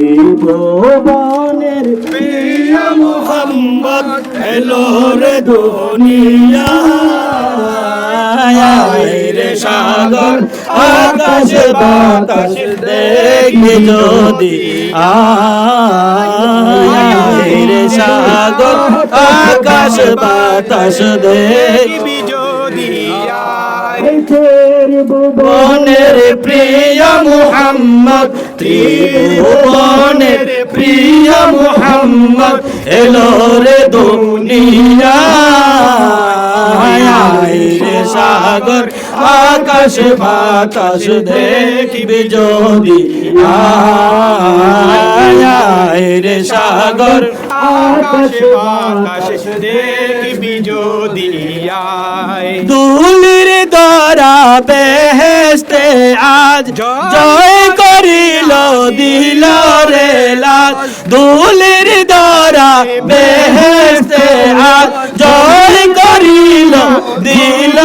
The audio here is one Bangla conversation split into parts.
ত্রিভুবনের প্রিয় মোহাম্মদ এলো রে দুনিয়া। রে সাগর আকাশ বাতাস দেখবি যদি। রে সাগর আকাশ বাতাস দেখবি যদি। ত্রিভুবনের প্রিয় মোহাম্মদ ত্রিভুবনের প্রিয় মোহাম্মদ এলো রে দুনিয়া। সাগর, আকাশ বাতাস দেখবি যদি। রে সাগর, আকাশ বাতাস দেখবি যদি। দ্বারা বেহেস্তে আজ জয় করিল দিল রে লাল দুলির দ্বারা বেহেস্তে আজ জয় করিল দিল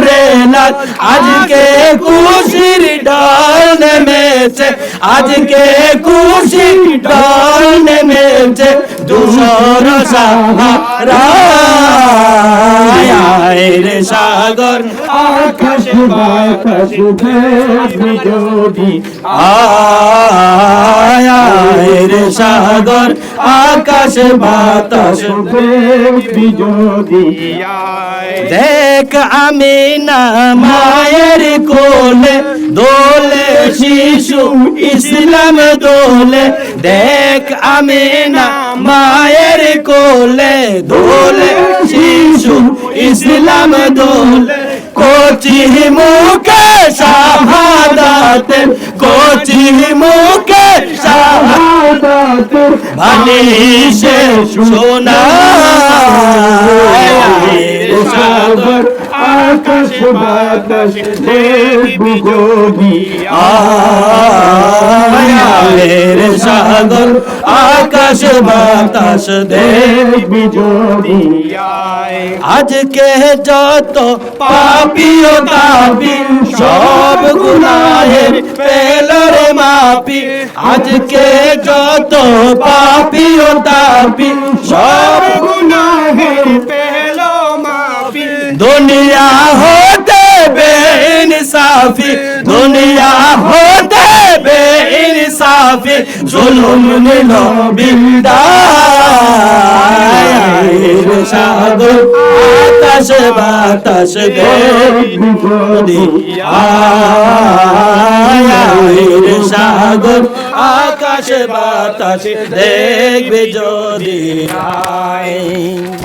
রে লাল আজকে খুশির ডাল নেমেছে আজকে খুশির ডাল নেমেছে দুশোর সাহারা রে সাগর, আকাশ বাতাস দেখবি যদি আয় রে সাগর, আকাশ বাতাস আয় দেখ আমি না মায়ের কোলে, দোলে শিশু ইসলাম দোলে দেখ আমি না মায়ের কোলে দোলে শিশু ইসলাম দোলে। কোচি মুখে শাহাদাতে, কোচি মুখে শাহাদাতে ভালিশে সোনা আকাশ বাতাস দেখবি যদি আয়ের সাগর, আকাশ বাতাস দেখবি যদি। আজকে যত পাপিও তাপি সব গুনাহের পেলরে মাপি। আজকে যত পাপিও তাপি সব গুনাহের পেল মাফি দুনিয়া হতে বেইনসাফি, দুনিয়া হতে বেইনসাফি জুলুম নিল বিন্দায় সাগর, আকাশ বাতাস দেখবি যদি আয় সাগর, আকাশ বাতাস দেখবে যদি আয়